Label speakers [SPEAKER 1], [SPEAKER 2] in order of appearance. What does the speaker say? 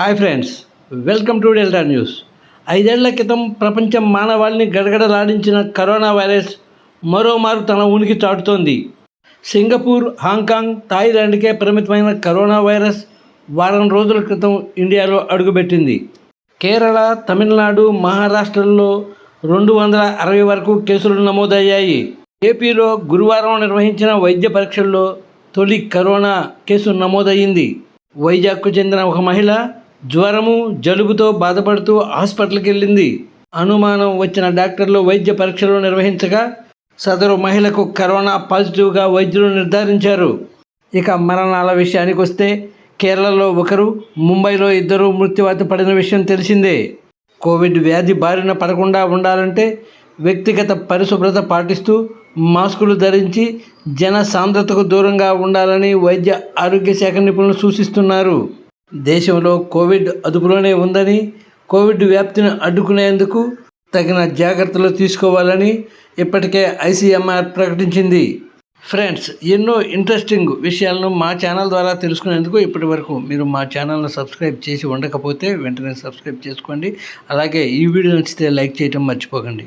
[SPEAKER 1] Hi friends welcome to Delta News. ఐదేళ్ళ క్రితం ప్రపంచం మానవాళిని గడగడలాడించిన కరోనా వైరస్ మరోమారు తన ఉనికి చాటుతోంది. సింగపూర్ హాంకాంగ్ థాయిలాండ్కే పరిమితమైన కరోనా వైరస్ వారం రోజుల క్రితం ఇండియాలో అడుగుపెట్టింది. కేరళ తమిళనాడు మహారాష్ట్రల్లో రెండు వందల అరవై వరకు కేసులు నమోదయ్యాయి. ఏపీలో గురువారం నిర్వహించిన వైద్య పరీక్షల్లో తొలి కరోనా కేసు నమోదయ్యింది. వైజాగ్కు చెందిన ఒక మహిళ జ్వరము జలుబుతో బాధపడుతూ హాస్పిటల్కి వెళ్ళింది అనుమానం వచ్చిన డాక్టర్లు వైద్య పరీక్షలు నిర్వహించగా సదరు మహిళకు కరోనా పాజిటివ్గా వైద్యులు నిర్ధారించారు. ఇక మరణాల విషయానికి వస్తే కేరళలో ఒకరు ముంబైలో ఇద్దరు మృత్యువాత పడిన విషయం తెలిసిందే. కోవిడ్ వ్యాధి బారిన పడకుండా ఉండాలంటే వ్యక్తిగత పరిశుభ్రత పాటిస్తూ మాస్కులు ధరించి జన సాంద్రతకు దూరంగా ఉండాలని వైద్య ఆరోగ్య శాఖ నిపుణులు సూచిస్తున్నారు. దేశంలో కోవిడ్ అదుపులోనే ఉందని కోవిడ్ వ్యాప్తిని అడ్డుకునేందుకు తగిన జాగ్రత్తలు తీసుకోవాలని ఇప్పటికే ఐసీఎంఆర్ ప్రకటించింది. ఫ్రెండ్స్ ఎన్నో ఇంట్రెస్టింగ్ విషయాలను మా ఛానల్ ద్వారా తెలుసుకునేందుకు ఇప్పటి వరకు మీరు మా ఛానల్ను సబ్స్క్రైబ్ చేసి ఉండకపోతే వెంటనే సబ్స్క్రైబ్ చేసుకోండి. అలాగే ఈ వీడియో నచ్చితే లైక్ చేయటం మర్చిపోకండి.